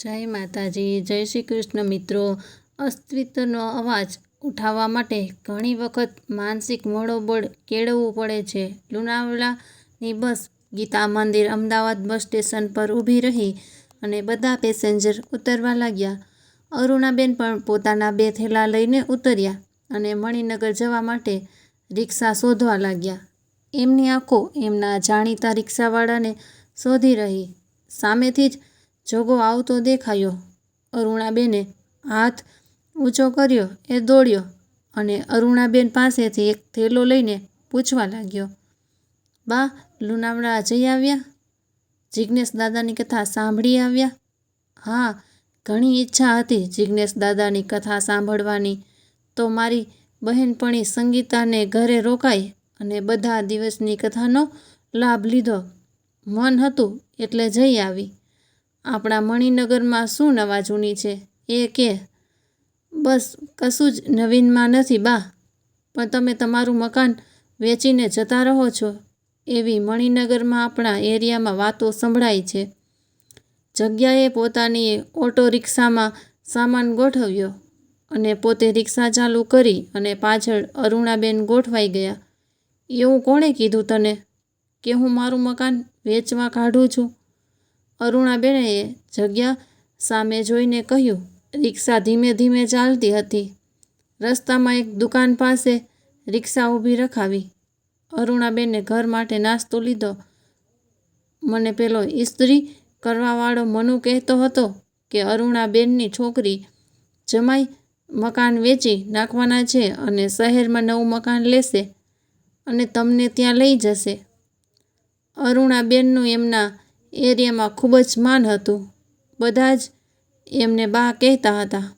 જય માતાજી, જય શ્રી કૃષ્ણ મિત્રો. અસ્તિત્વનો અવાજ ઉઠાવવા માટે ઘણી વખત માનસિક મનોબળ કેળવવું પડે છે. લુણાવલાની બસ ગીતા મંદિર અમદાવાદ બસ સ્ટેશન પર ઊભી રહી અને બધા પેસેન્જર ઉતરવા લાગ્યા. અરુણાબેન પણ પોતાના બે થેલા લઈને ઉતર્યા અને મણિનગર જવા માટે રિક્ષા શોધવા લાગ્યા. એમની આંખો એમના જાણીતા રિક્ષાવાળાને શોધી રહી. સામેથી જ જોગો આવતો દેખાયો. અરુણાબેને હાથ ઊંચો કર્યો, એ દોડ્યો અને અરુણાબેન પાસેથી એક થેલો લઈને પૂછવા લાગ્યો, બા, લુણાવાડા જઈ આવ્યા? જિજ્ઞેશ દાદાની કથા સાંભળી આવ્યા? હા, ઘણી ઈચ્છા હતી જિજ્ઞેશ દાદાની કથા સાંભળવાની. તો મારી બહેનપણી સંગીતાને ઘરે રોકાઈ અને બધા દિવસની કથાનો લાભ લીધો. મન હતું એટલે જઈ આવી. આપણા મણિનગરમાં શું નવા જૂની છે? એ કે, બસ, કશું જ નવીનમાં નથી, બા. પણ તમે તમારું મકાન વેચીને જતા રહો છો. એવી મણિનગરમાં આપણા એરિયામાં વાતો સંભળાય છે. જગ્યાએ પોતાની ઓટો રિક્ષામાં સામાન ગોઠવ્યો અને પોતે રિક્ષા ચાલુ કરી અને પાછળ અરુણાબેન ગોઠવાઈ ગયા. એવું કોણે કીધું તને કે હું મારું મકાન વેચવા કાઢું છું? અરુણાબેને જગ્યા સામે જોઈને કહ્યું, રિક્ષા ધીમે ધીમે ચાલતી હતી. રસ્તામાં એક દુકાન પાસે રિક્ષા ઊભી રખાવી. અરુણાબેને ઘર માટે નાસ્તો લીધો. મને પેલો ઇસ્ત્રી કરવાવાળો મનુ કહેતો હતો કે અરુણાબેનની છોકરી જમાઈ મકાન વેચી નાખવાના છે અને શહેરમાં નવું મકાન લેશે અને તમને ત્યાં લઈ જશે. અરુણાબેનનું એમના એરિયામાં ખૂબ જ માન હતું. બધા જ એમને બા કહેતા હતા.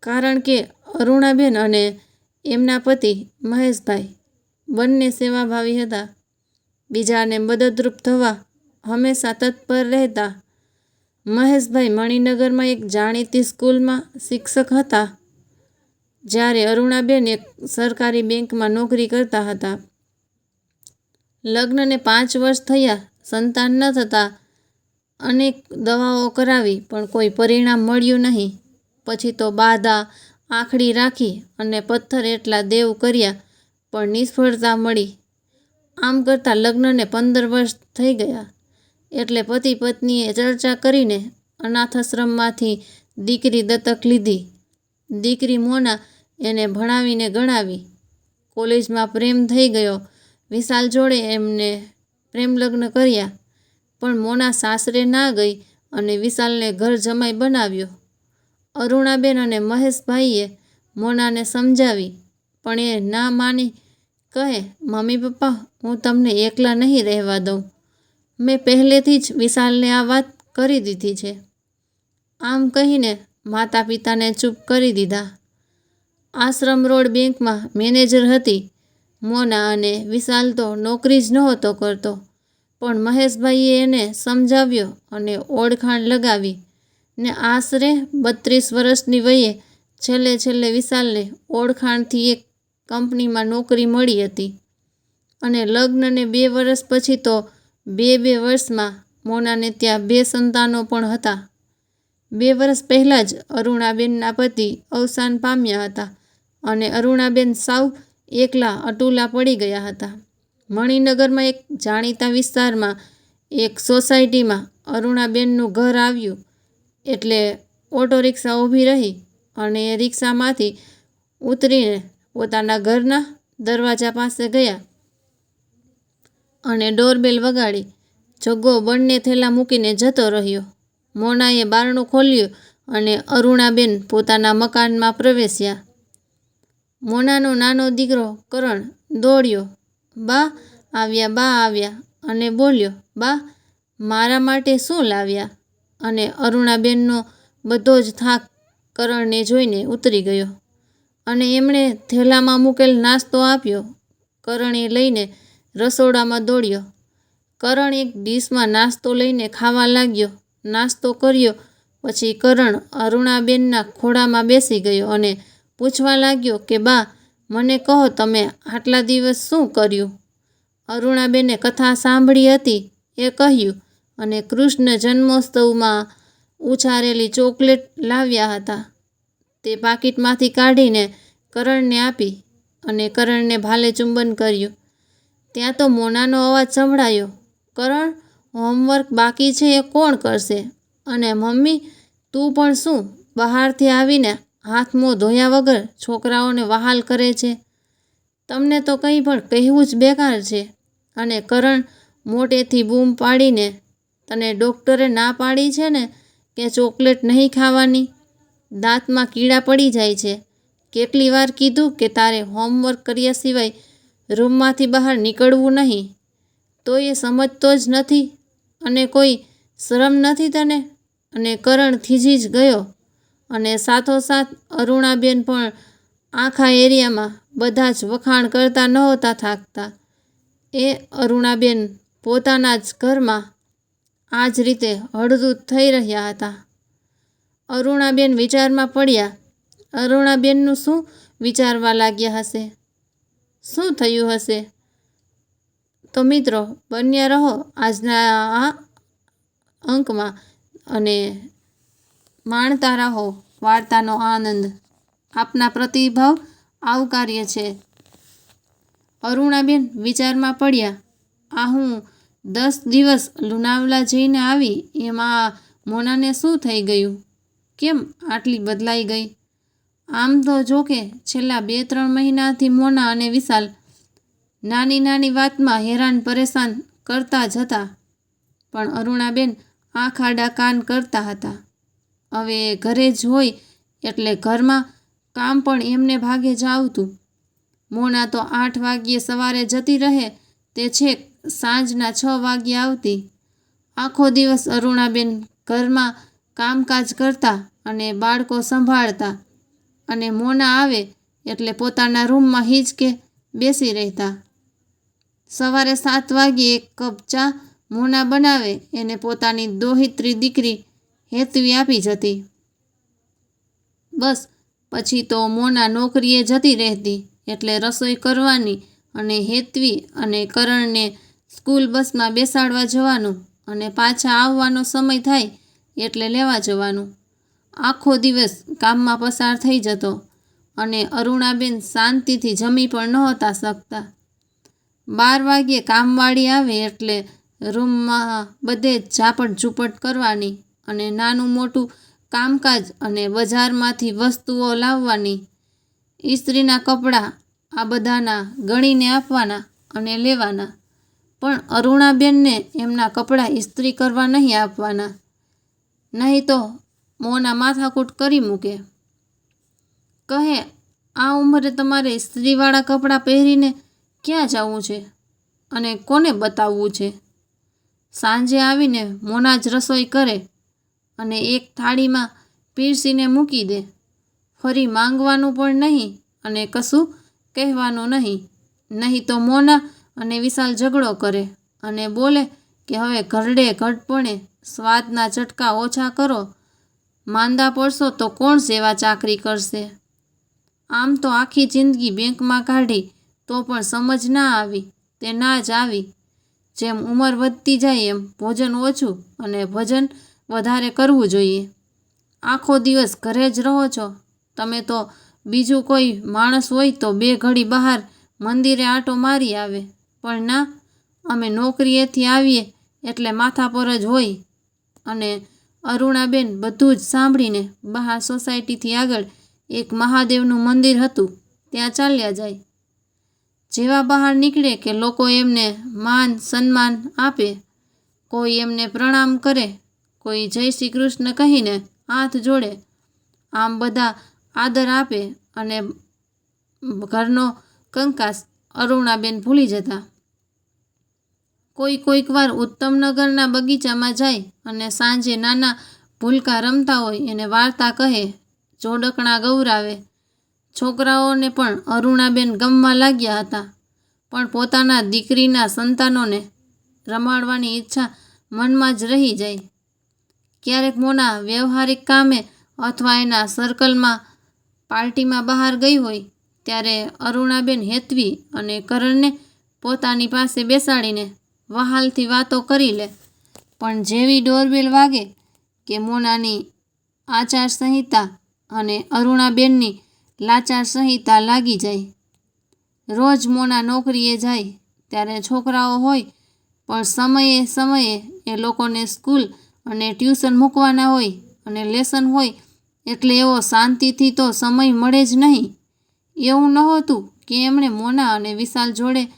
કારણ કે અરુણાબેન અને એમના પતિ મહેશભાઈ બંને સેવાભાવી હતા. બીજાને મદદરૂપ થવા હંમેશા તત્પર રહેતા. મહેશભાઈ મણિનગરમાં એક જાણીતી સ્કૂલમાં શિક્ષક હતા. જ્યારે અરુણાબેન એક સરકારી બેંકમાં નોકરી કરતા હતા. લગ્નને પાંચ વર્ષ થયા સંતાન ન થતાં અનેક દવાઓ કરાવી, પણ કોઈ પરિણામ મળ્યું નહીં. પછી તો બાધા આખડી રાખી અને પથ્થર એટલા દેવ કર્યા, પણ નિષ્ફળતા મળી. આમ કરતાં લગ્નને પંદર વર્ષ થઈ ગયા. એટલે પતિ પત્નીએ ચર્ચા કરીને અનાથાશ્રમમાંથી દીકરી દત્તક લીધી. દીકરી મોના એને ભણાવીને ગણાવી. કોલેજમાં પ્રેમ થઈ ગયો. વિશાલ જોડે એમને પ્રેમ લગ્ન કર્યા. પણ મોના સાસરે ના ગઈ અને વિશાલને ઘર જમાઈ બનાવ્યો. અરુણાબેન અને મહેશભાઈએ મોનાને સમજાવી, પણ એ ના માની. કહે, મમ્મી પપ્પા, હું તમને એકલા નહીં રહેવા દઉં. મેં પહેલેથી જ વિશાલને આ વાત કરી દીધી છે. આમ કહીને માતા પિતાને ચૂપ કરી દીધા. આશ્રમ રોડ બેંકમાં મેનેજર હતી મોના અને વિશાલ તો નોકરી જ નહોતો કરતો. પણ મહેશભાઈએ એને સમજાવ્યો અને ઓળખાણ લગાવી ને આશરે બત્રીસ વર્ષની વયે છેલ્લે છેલ્લે વિશાલને ઓળખાણથી એક કંપનીમાં નોકરી મળી હતી. અને લગ્નને બે વર્ષ પછી તો બે બે વર્ષમાં મોનાને ત્યાં બે સંતાનો પણ હતા. બે વર્ષ પહેલાં જ અરુણાબેનના પતિ અવસાન પામ્યા હતા અને અરુણાબેન સાવ એકલા અટુલા પડી ગયા હતા. મણિનગરમાં એક જાણીતા વિસ્તારમાં એક સોસાયટીમાં અરુણાબેનનું ઘર આવ્યું. એટલે ઓટો રિક્ષા ઊભી રહી અને એ રિક્ષામાંથી ઉતરીને પોતાના ઘરના દરવાજા પાસે ગયા અને ડોરબેલ વગાડી જગ્ગો બંને થેલા મૂકીને જતો રહ્યો. મોનાએ બારણું ખોલ્યું અને અરુણાબેન પોતાના મકાનમાં પ્રવેશ્યા. મોનાનો નાનો દીકરો કરણ દોડ્યો. બા, આવ્યા બા, આવ્યા. અને બોલ્યો, બા, મારા માટે શું લાવ્યા? અને અરુણાબેનનો બધો જ થાક કરણને જોઈને ઉતરી ગયો. અને એમણે થેલામાં મૂકેલ નાસ્તો આપ્યો. કરણે લઈને રસોડામાં દોડ્યો. કરણ એક ડીશમાં નાસ્તો લઈને ખાવા લાગ્યો. નાસ્તો કર્યો. પછી કરણ અરુણાબેનના ખોળામાં બેસી ગયો અને પૂછવા લાગ્યો કે, બા, મને કહો તમે આટલા દિવસ શું કર્યું? અરુણાબેને કથા સાંભળી હતી, એ કહ્યું, અને કૃષ્ણ જન્મોત્સવમાં ઉછારેલી ચોકલેટ લાવ્યા હતા. તે પાકીટમાંથી કાઢીને કરણને આપી અને કરણને ભાલે ચુંબન કર્યું. ત્યાં તો મોનાનો અવાજ સંભળાયો, કરણ, હોમવર્ક બાકી છે એ કોણ કરશે? અને મમ્મી, તું પણ શું બહારથી આવીને હાથ મોં ધોયા વગર છોકરાઓને વહાલ કરે છે. તમને તો કંઈ પણ કહેવું જ બેકાર છે. અને કરણ મોટેથી બૂમ પાડીને તને ડૉક્ટરે ના પાડી છે ને કે ચોકલેટ નહીં ખાવાની? દાંતમાં કીડા પડી જાય છે. કેટલી વાર કીધું કે તારે હોમવર્ક કર્યા સિવાય રૂમમાંથી બહાર નીકળવું નહીં. તો એ સમજતો જ નથી અને કોઈ શરમ નથી તને? અને કરણ થીજી જ ગયો. અને સાથોસાથ અરુણાબેન પણ આખા એરિયામાં બધા જ વખાણ કરતા નહોતા થાકતા. એ અરુણાબેન પોતાના જ ઘરમાં આ જ રીતે હળદૂત થઈ રહ્યા હતા. અરુણાબેન વિચારમાં પડ્યા, અરુણાબેનનું શું વિચારવા લાગ્યા હશે? શું થયું હશે? તો મિત્રો, બન્યા રહો આજના આ અંકમાં અને માણતા રહો. વાર્તાનો આનંદ. આપના પ્રતિભાવ આવકાર્ય છે. અરુણાબેન વિચારમાં પડ્યા, આ હું દસ દિવસ લુણાવલા જઈને આવી, એમાં મોનાને શું થઈ ગયું? કેમ આટલી બદલાઈ ગઈ? આમ તો જો કે છેલ્લા બે ત્રણ મહિનાથી મોના અને વિશાલ નાની નાની વાતમાં હેરાન પરેશાન કરતા જ હતા. પણ અરુણાબેન આંખ આડા કાન કરતા હતા. હવે ઘરે જ હોય એટલે ઘરમાં કામ પણ એમને ભાગે જ આવતું. મોના તો આઠ વાગ્યે સવારે જતી રહે, તે છેક સાંજના છ વાગ્યે આવતી. આખો દિવસ અરુણાબેન ઘરમાં કામકાજ કરતા અને બાળકો સંભાળતા. અને મોના આવે એટલે પોતાના રૂમમાં હિંચકે બેસી રહેતા. સવારે સાત વાગ્યે એક કપ ચા મોના બનાવે, એને પોતાની દોહિત્રી દીકરી હેતવી આપી જતી. બસ, પછી તો મોના નોકરીએ જતી રહેતી, એટલે રસોઈ કરવાની અને હેતવી અને કરણને સ્કૂલ બસમાં બેસાડવા જવાનું અને પાછા આવવાનો સમય થાય એટલે લેવા જવાનું. આખો દિવસ કામમાં પસાર થઈ જતો અને અરુણાબેન શાંતિથી જમી પણ નહોતા શકતા. બાર વાગ્યે કામવાળી આવે એટલે રૂમમાં બધે ઝાપટ ઝૂપટ કરવાની અને નાનું મોટું કામકાજ અને બજારમાંથી વસ્તુઓ લાવવાની ઇસ્ત્રીના કપડાં આ બધાના ગણીને આપવાના અને લેવાના. પણ અરુણાબેનને એમના કપડાં ઇસ્ત્રી કરવા નહીં આપવાના. નહીં તો મોંના માથાકૂટ કરી મૂકે. કહે, આ ઉંમરે તમારે ઇસ્ત્રીવાળા કપડાં પહેરીને ક્યાં જવું છે અને કોને બતાવવું છે? સાંજે આવીને મોના જ રસોઈ કરે. અને એક થાળીમાં પીરસીને મૂકી દે. ફરી માંગવાનું પણ નહીં અને કશું કહેવાનું નહીં. નહીં તો મોના અને વિશાલ ઝઘડો કરે અને બોલે કે હવે ઘરડે ઘટપણે સ્વાદના ચટકા ઓછા કરો. માંદા પડશો તો કોણ સેવા ચાકરી કરશે? આમ તો આખી જિંદગી બેંકમાં કાઢી તો પણ સમજ ના આવી, તે ના જ આવી. જેમ ઉંમર વધતી જાય એમ ભોજન ઓછું અને ભજન વધારે કરવું જોઈએ. આખો દિવસ ઘરે જ રહો છો. તમે તો બીજું કોઈ માણસ હોય તો બે ઘડી બહાર મંદિરે આંટો મારી આવે. પણ ના, અમે નોકરીએથી આવીએ એટલે માથા પર જ હોય. અને અરુણાબેન બધું જ સાંભળીને બહાર સોસાયટીથી આગળ એક મહાદેવનું મંદિર હતું. ત્યાં ચાલ્યા જાય. જેવા બહાર નીકળે કે લોકો એમને માન, સન્માન આપે. કોઈ એમને પ્રણામ કરે કોઈ જય શ્રી કૃષ્ણ કહીને હાથ જોડે આમ બધા આદર આપે અને ઘરનો કંકાસ અરુણાબેન ભૂલી જતા. કોઈ કોઈક વાર ઉત્તમનગરના બગીચામાં જાય અને સાંજે નાના ભૂલકા રમતા હોય એને વાર્તા કહે, જોડકણા ગૌરાવે. છોકરાઓને પણ અરુણાબેન ગમવા લાગ્યા હતા, પણ પોતાના દીકરીના સંતાનોને રમાડવાની ઈચ્છા મનમાં જ રહી જાય. ક્યારેક મોના વ્યવહારિક કામે અથવા એના સર્કલમાં પાર્ટીમાં બહાર ગઈ હોય, ત્યારે અરુણાબેન હેતવી અને કરણને પોતાની પાસે બેસાડીને વહાલથી વાતો કરી લે. પણ જેવી ડોરબેલ વાગે કે મોનાની આચાર સંહિતા અને અરુણાબેનની લાચાર સંહિતા લાગી જાય. રોજ મોના નોકરીએ જાય, ત્યારે છોકરાઓ હોય, પણ સમયે સમયે એ લોકોને સ્કૂલ અને ટ્યુશન મૂકવાના હોય અને લેસન હોય, એટલે એવો શાંતિથી તો સમય મળે જ નહીં. એવું નહોતું કે એમણે મોના અને વિશાલ જોડે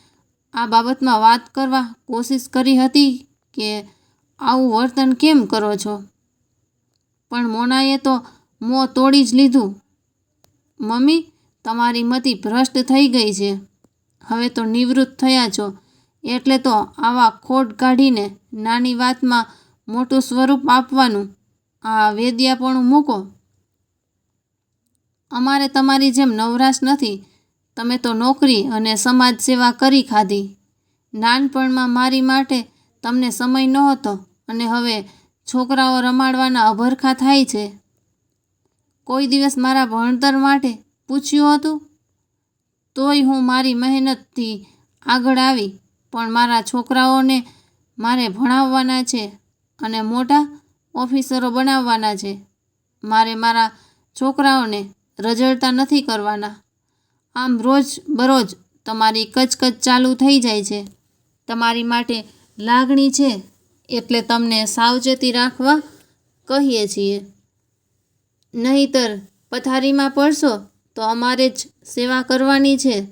આ બાબતમાં વાત કરવા કોશિશ કરી હતી કે આવું વર્તન કેમ કરો છો? પણ મોનાએ તો મોં તોડી જ લીધું. મમ્મી, તમારી મતિ ભ્રષ્ટ થઈ ગઈ છે. હવે તો નિવૃત્ત થયા છો. એટલે તો આવા ખોટ કાઢીને નાની વાતમાં મોટું સ્વરૂપ આપવાનું. આ વેદ્યાપણું મૂકો. અમારે તમારી જેમ નવરાશ નથી. તમે તો નોકરી અને સમાજ સેવા કરી ખાધી. નાનપણમાં મારી માટે તમને સમય નહોતો અને હવે છોકરાઓ રમાડવાના અભરખા થાય છે. કોઈ દિવસ મારા ભણતર માટે પૂછ્યું હતું, તોય હું મારી મહેનતથી આગળ આવી, પણ મારા છોકરાઓને મારે ભણાવવાના છે. અને મોટા ઓફિસરો બનાવવાના છે. મારે મારા છોકરાઓને રજળતા નથી કરવાના. આમ રોજ બરોજ તમારી કચકચ ચાલુ થઈ જાય છે. તમારી માટે લાગણી છે એટલે તમને સાવચેતી રાખવા કહીએ છીએ. નહીતર પથારીમાં પડશો તો અમારે જ સેવા કરવાની છે.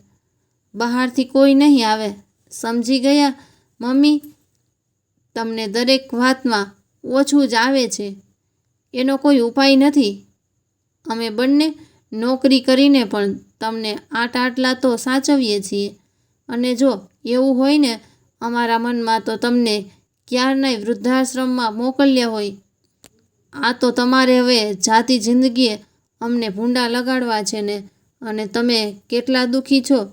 બહારથી કોઈ નહીં આવે. સમજી ગયા, મમ્મી? તમને દરેક વાતમાં ઓછું જ આવે છે. એનો કોઈ ઉપાય નથી. અમે બંને નોકરી કરીને પણ તમને આટ આટલા તો સાચવીએ છીએ. અને જો એવું હોય ને, અમારા મનમાં તો તમને ક્યારનાય વૃદ્ધાશ્રમમાં મોકલ્યા હોય. આ તો તમારે હવે જાતિ જિંદગીએ અમને ભૂંડા લગાડવા છે ને, અને તમે કેટલા દુઃખી છો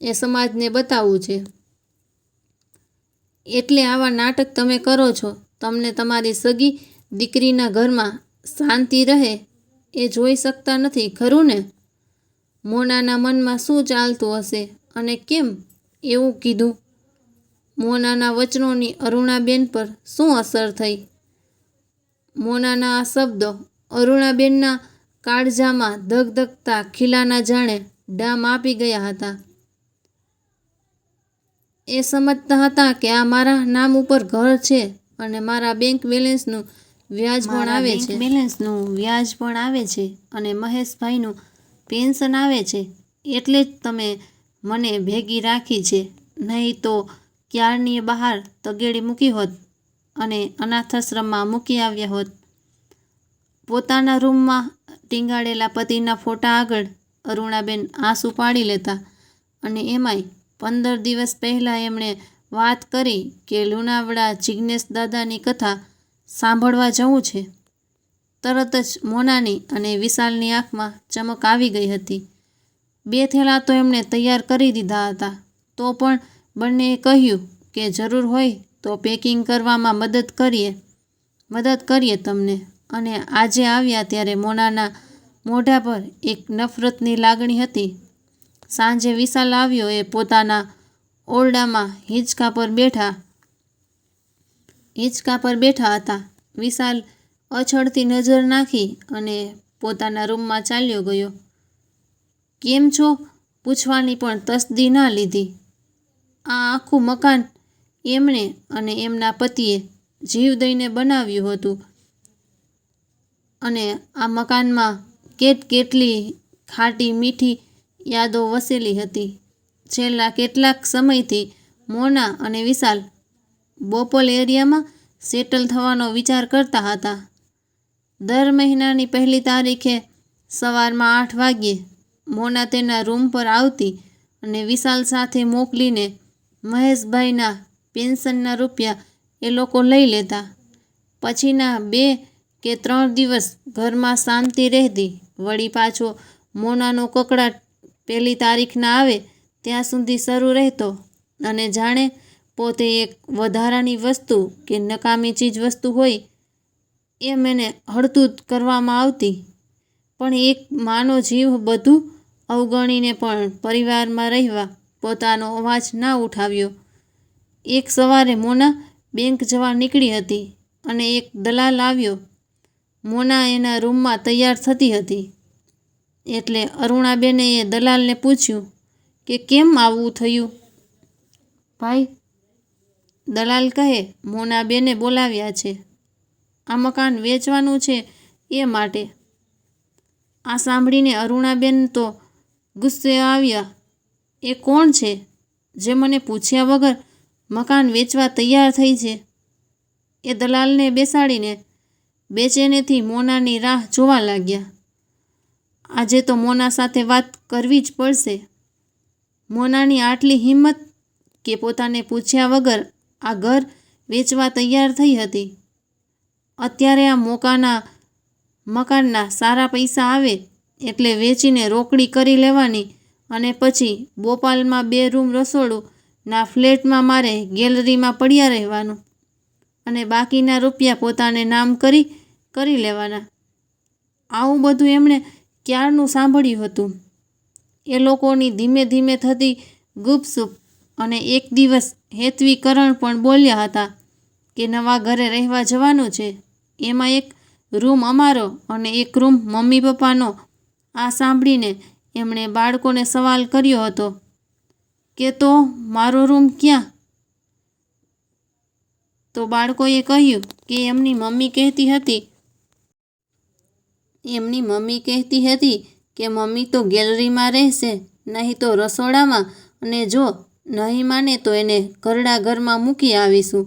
એ સમાજને બતાવવું છે. એટલે આવા નાટક તમે કરો છો, તમને તમારી સગી દીકરીના ઘરમાં શાંતિ રહે, એ જોઈ શકતા નથી, ખરું ને? મોનાના મનમાં શું ચાલતું હશે અને કેમ એવું કીધું? મોનાના વચનોની અરુણાબેન પર શું અસર થઈ? મોનાના આ શબ્દો અરુણાબેનના કાળજામાં ધગધગતા ખીલાના જાણે ડામ આપી ગયા હતા. એ સમજતા હતા કે આ મારા નામ ઉપર ઘર છે અને મારા બેંક બેલેન્સનું વ્યાજ પણ આવે છે. બેલેન્સનું વ્યાજ પણ આવે છે અને મહેશભાઈનું પેન્શન આવે છે એટલે જ તમે મને ભેગી રાખી છે. નહીં તો ક્યારની બહાર તગેડી મૂકી હોત અને અનાથાશ્રમમાં મૂકી આવ્યા હોત. પોતાના રૂમમાં ટીંગાડેલા પતિના ફોટા આગળ અરુણાબેન આંસુ પાડી લેતા અને એમાંય પંદર દિવસ પહેલાં એમણે વાત કરી કે લુણાવડા જિજ્ઞેશ દાદાની કથા સાંભળવા જવું છે. તરત જ મોનાની અને વિશાલની આંખમાં ચમક આવી ગઈ હતી. બે થેલા તો એમણે તૈયાર કરી દીધા હતા. તો પણ બંનેએ કહ્યું કે જરૂર હોય તો પેકિંગ કરવામાં મદદ કરીએ. મદદ કરીએ તમને. અને આજે આવ્યા ત્યારે મોનાના મોઢા પર એક નફરતની લાગણી હતી. સાંજે વિશાલ આવ્યો એ પોતાના ઓરડામાં હિંચકા પર બેઠા. હિંચકા પર બેઠા હતા. વિશાલ અછળતી નજર નાખી અને પોતાના રૂમમાં ચાલ્યો ગયો. કેમ છો? પૂછવાની પણ તસદી ના લીધી. આ આખું મકાન એમણે અને એમના પતિએ જીવ દઈને બનાવ્યું હતું. અને આ મકાનમાં કેટ કેટલી ખાટી મીઠી યાદો વસેલી હતી. છેલ્લા કેટલાક સમયથી મોના અને વિશાલ બોપલ એરિયામાં સેટલ થવાનો વિચાર કરતા હતા. દર મહિનાની પહેલી તારીખે સવારમાં આઠ વાગ્યે મોના તેના રૂમ પર આવતી અને વિશાલ સાથે મોકલીને મહેશભાઈના પેન્શનના રૂપિયા એ લોકો લઈ લેતા. પછીના બે કે ત્રણ દિવસ ઘરમાં શાંતિ રહેતી. વળી પાછો મોનાનો કકડાટ પહેલી તારીખના આવે, ત્યાં સુધી શરૂ રહેતો અને જાણે પોતે એક વધારાની વસ્તુ કે નકામી ચીજ વસ્તુ હોય એમ એને હળતું કરવામાં આવતી. પણ એક માનો જીવ બધું અવગણીને પણ પરિવારમાં રહેવા પોતાનો અવાજ ના ઉઠાવ્યો. એક સવારે મોના બેંક જવા નીકળી હતી અને એક દલાલ આવ્યો. મોના એના રૂમમાં તૈયાર થતી હતી. એટલે અરુણાબેને એ દલાલને પૂછ્યું કે કેમ આવું થયું? ભાઈ, દલાલ કહે, મોનાબેને બોલાવ્યા છે. આ મકાન વેચવાનું છે એ માટે. આ સાંભળીને અરુણાબેન તો ગુસ્સે આવ્યા. એ કોણ છે? જે મને પૂછ્યા વગર મકાન વેચવા તૈયાર થઈ છે. એ દલાલને બેસાડીને બેચેનેથી મોનાની રાહ જોવા લાગ્યા. આજે તો મોના સાથે વાત કરવી જ પડશે. મોનાની આટલી હિંમત કે પોતાને પૂછ્યા વગર આ ઘર વેચવા તૈયાર થઈ હતી. અત્યારે આ મોકાના, મકાનના સારા પૈસા આવે એટલે વેચીને રોકડી કરી લેવાની અને પછી બોપાલમાં બે રૂમ રસોડું ના ફ્લેટમાં મારે ગેલેરીમાં પડ્યા રહેવાનું અને બાકીના રૂપિયા પોતાને નામ કરી કરી લેવાના. આવું બધું એમણે ક્યારનું સાંભળ્યું હતું? એ લોકોની ધીમે ધીમે થતી ગુપસુપ અને એક દિવસ હેતવીકરણ પણ બોલ્યા હતા કે નવા ઘરે રહેવા જવાનું છે. એમાં એક રૂમ અમારો અને એક રૂમ મમ્મી પપ્પાનો. આ સાંભળીને એમણે બાળકોને સવાલ કર્યો હતો, કે તો મારો રૂમ ક્યાં? તો બાળકોએ કહ્યું કે એમની મમ્મી કહેતી હતી એમની મમ્મી કહેતી હતી કે મમ્મી તો ગેલેરીમાં રહેશે, નહીં તો રસોડામાં અને જો નહીં માને તો એને ઘરડા ઘરમાં મૂકી આવીશું.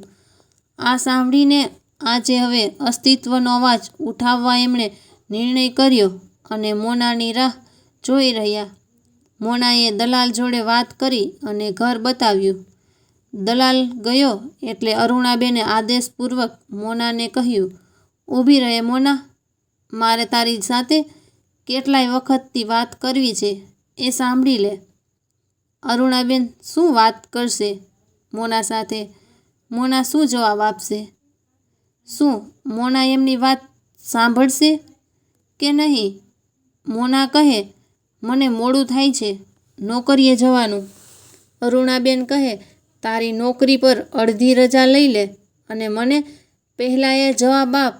આ સાંભળીને આજે હવે અસ્તિત્વનો અવાજ ઉઠાવવા એમણે નિર્ણય કર્યો અને મોનાની રાહ જોઈ રહ્યા. મોનાએ દલાલ જોડે વાત કરી અને ઘર બતાવ્યું. દલાલ ગયો એટલે અરુણાબેને આદેશપૂર્વક મોનાને કહ્યું, ઊભી રહે મોના. મારે તારી સાથે કેટલાય વખતથી વાત કરવી છે એ સાંભળી લે. અરુણાબેન શું વાત કરશે? મોના સાથે. મોના શું જવાબ આપશે? શું મોના એમની વાત સાંભળશે કે નહીં? મોના કહે, મને મોડું થાય છે, નોકરીએ જવાનું. અરુણાબેન કહે, તારી નોકરી પર અડધી રજા લઈ લે અને મને પહેલાં એ જવાબ આપ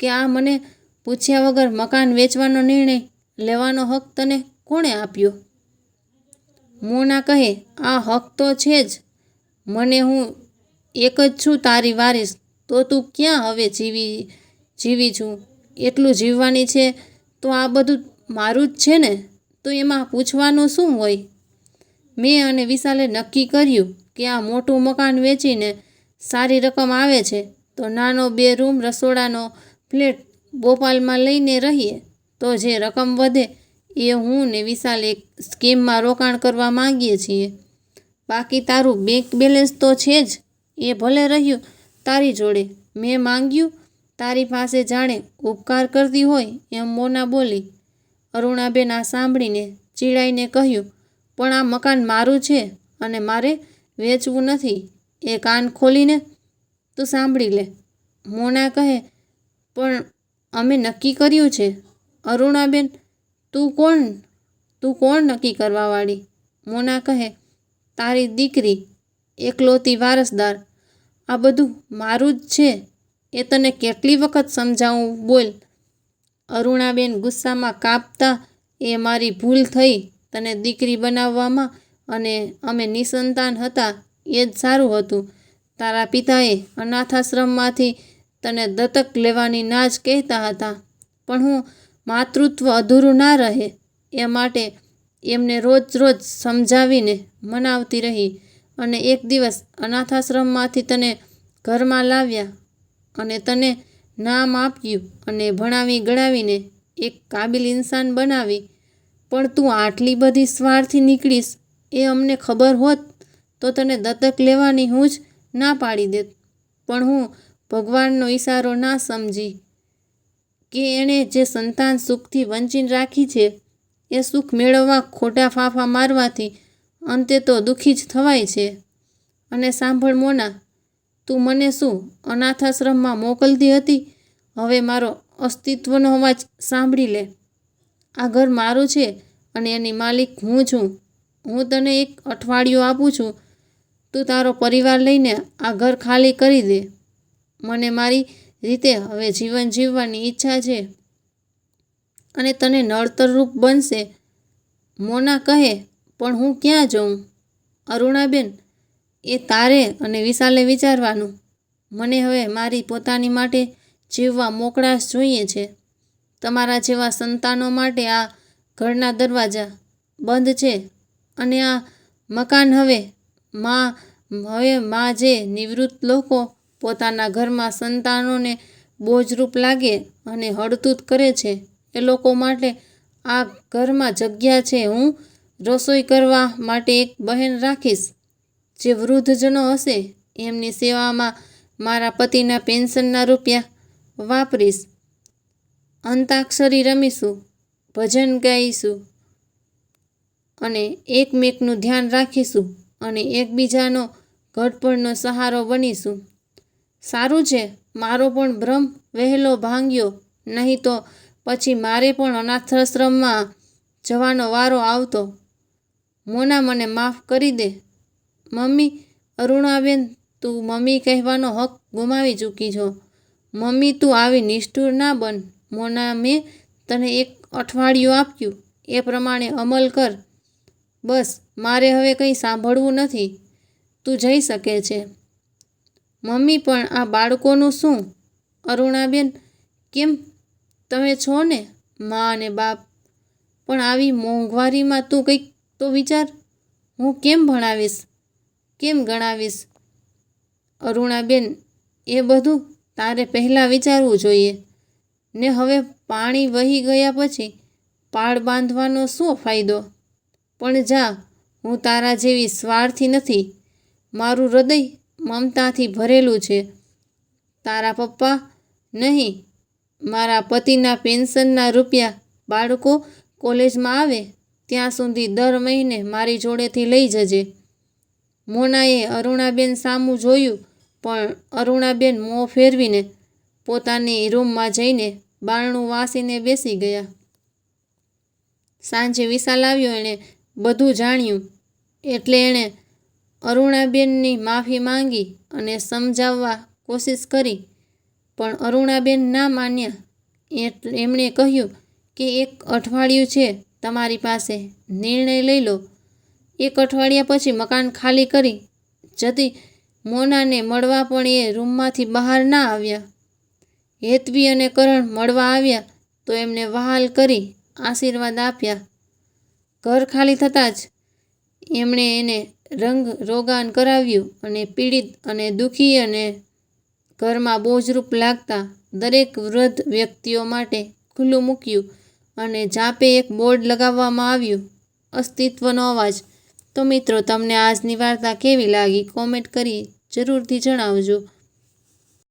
કે આ મને પૂછ્યા વગર મકાન વેચવાનો નિર્ણય લેવાનો હક તને કોણે આપ્યો? મોના કહે, આ હક તો છે જ. મને હું એક જ છું તારી વારીસ તો તું ક્યાં હવે જીવી જીવી છું? એટલું જીવવાની છે, તો આ બધું મારું જ છે ને? તો એમાં પૂછવાનું શું હોય? મેં અને વિશાલે નક્કી કર્યું કે આ મોટું મકાન વેચીને સારી રકમ આવે છે, તો નાનો બે રૂમ રસોડાનો, ફ્લેટ ભોપાલમાં લઈને રહીએ તો જે રકમ વધે એ હું ને વિશાલ એક સ્કીમમાં રોકાણ કરવા માંગીએ છીએ. બાકી તારું બેંક બેલેન્સ તો છે જ. એ ભલે રહ્યું, તારી જોડે. મેં માંગ્યું, તારી પાસે જાણે ઉપકાર કરતી હોય એમ મોના બોલી. અરુણાબેન આ સાંભળીને, ચીડાઈને કહ્યું, પણ આ મકાન મારું છે અને મારે વેચવું નથી. એ કાન ખોલીને તું સાંભળી લે. મોના કહે, પણ અમે નક્કી કર્યું છે. અરુણાબેન, તું કોણ? તું કોણ નક્કી કરવાવાળી? મોના કહે, તારી દીકરી, એકલોતી વારસદાર. આ બધું મારું જ છે. એ તને કેટલી વખત સમજાવું બોલ. અરુણાબેન ગુસ્સામાં કાપતા, એ મારી ભૂલ થઈ તને દીકરી બનાવવામાં અને અમે નિસંતાન હતા. એ જ સારું હતું. તારા પિતાએ અનાથાશ્રમમાંથી તને દત્તક લેવાની ના જ કહેતા હતા. પણ હું માતૃત્વ અધૂરું ના રહે એ માટે એમને રોજ રોજ સમજાવીને મનાવતી રહી અને એક દિવસ અનાથાશ્રમમાંથી તને ઘરમાં લાવ્યા અને તને નામ આપ્યું અને ભણાવી ગણાવીને એક કાબિલ ઇન્સાન બનાવી. પણ તું આટલી બધી સ્વાર્થી નીકળીશ એ અમને ખબર હોત તો તને દત્તક લેવાની હું જ ના પાડી દેત. પણ હું ભગવાનનો ઈશારો ના સમજી કે એણે જે સંતાન સુખથી વંચીને રાખી છે, એ સુખ મેળવવા ખોટા ફાંફા મારવાથી અંતે તો દુઃખી જ થવાય છે. અને સાંભળ મોના, તું મને શું અનાથાશ્રમમાં મોકલતી હતી? હવે મારો અસ્તિત્વનો અવાજ સાંભળી લે. આ ઘર મારું છે અને એની માલિક હું છું. હું તને એક અઠવાડિયું આપું છું. તું તારો પરિવાર લઈને આ ઘર ખાલી કરી દે. મને મારી રીતે હવે જીવન જીવવાની ઈચ્છા છે. અને તને નડતરરૂપ બનશે. મોના કહે, પણ હું ક્યાં જઉં? અરુણાબેન, એ તારે અને વિશાલે વિચારવાનું. મને હવે મારી પોતાની માટે જીવવા મોકળાશ જોઈએ છે. તમારા જેવા સંતાનો માટે આ ઘરના દરવાજા બંધ છે. અને આ મકાન હવે માં હવે માં જે નિવૃત્ત લોકો પોતાના ઘરમાં સંતાનોને બોજરૂપ લાગે અને હડતૂત કરે છે. એ લોકો માટે આ ઘરમાં જગ્યા છે. હું રસોઈ કરવા માટે એક બહેન રાખીશ, જે વૃદ્ધજનો હશે. એમની સેવામાં મારા પતિના પેન્શનના રૂપિયા વાપરીશ. અંતાક્ષરી રમીશું, ભજન ગાઈશું અને એકમેકનું ધ્યાન રાખીશું અને એકબીજાનો ઘડપણનો સહારો બનીશું સારું છે, મારો પણ ભ્રમ વહેલો ભાંગ્યો. નહીં તો પછી મારે પણ અનાથાશ્રમમાં જવાનો વારો આવતો. મોના મને માફ કરી દે. મમ્મી, અરુણાબેન, તું મમ્મી કહેવાનો હક ગુમાવી ચૂકી છો. મમ્મી, તું આવી નિષ્ઠુર ના બન. મોના, મેં તને એક અઠવાડિયું આપ્યું. એ પ્રમાણે અમલ કર. બસ, મારે હવે કંઈ સાંભળવું નથી. તું જઈ શકે છે. મમ્મી, પણ આ બાળકોનું શું? અરુણાબેન, કેમ તમે છો ને? મા અને બાપ. પણ આવી મોંઘવારીમાં તું કંઈક તો વિચાર. હું કેમ ભણાવીશ? કેમ ગણાવીશ? અરુણાબેન, એ બધું તારે પહેલાં વિચારવું જોઈએ. ને હવે પાણી વહી ગયા પછી પાળ બાંધવાનો શું ફાયદો? પણ જા, હું તારા જેવી સ્વાર્થી નથી. મારું હૃદય મમતાથી ભરેલું છે. તારા પપ્પા? નહીં. મારા પતિના પેન્શનના રૂપિયા બાળકો કોલેજમાં આવે, ત્યાં સુધી દર મહિને મારી જોડેથી લઈ જજે. મોનાએ અરુણાબેન સામું જોયું, પણ અરુણાબેન મોં ફેરવીને પોતાની રૂમમાં જઈને બારણું વાસીને બેસી ગયા. સાંજે વિશાલ આવ્યો એણે બધું જાણ્યું, એટલે એણે અરુણાબેનની માફી માંગી અને સમજાવવા કોશિશ કરી, પણ અરુણાબેન ના માન્યા. એમણે કહ્યું કે એક અઠવાડિયું છે, તમારી પાસે નિર્ણય લઈ લો. એક અઠવાડિયા પછી મકાન ખાલી કરી જતી મોનાને મળવા પણ એ રૂમમાંથી બહાર ના આવ્યા. હેતવી અને કરણ મળવા આવ્યા તો એમને વહાલ કરી આશીર્વાદ આપ્યા. ઘર ખાલી થતાં જ એમણે એને રંગ રોગાન કરાવ્યું અને પીડિત અને દુઃખી અને ઘરમાં બોજરૂપ લાગતા દરેક વૃદ્ધ વ્યક્તિઓ માટે ખુલ્લું મૂક્યું અને જાપે એક બોર્ડ લગાવવામાં આવ્યું. અસ્તિત્વનો અવાજ. તો મિત્રો, તમને આજની વાર્તા કેવી લાગી? કોમેન્ટ કરી જરૂરથી જણાવજો.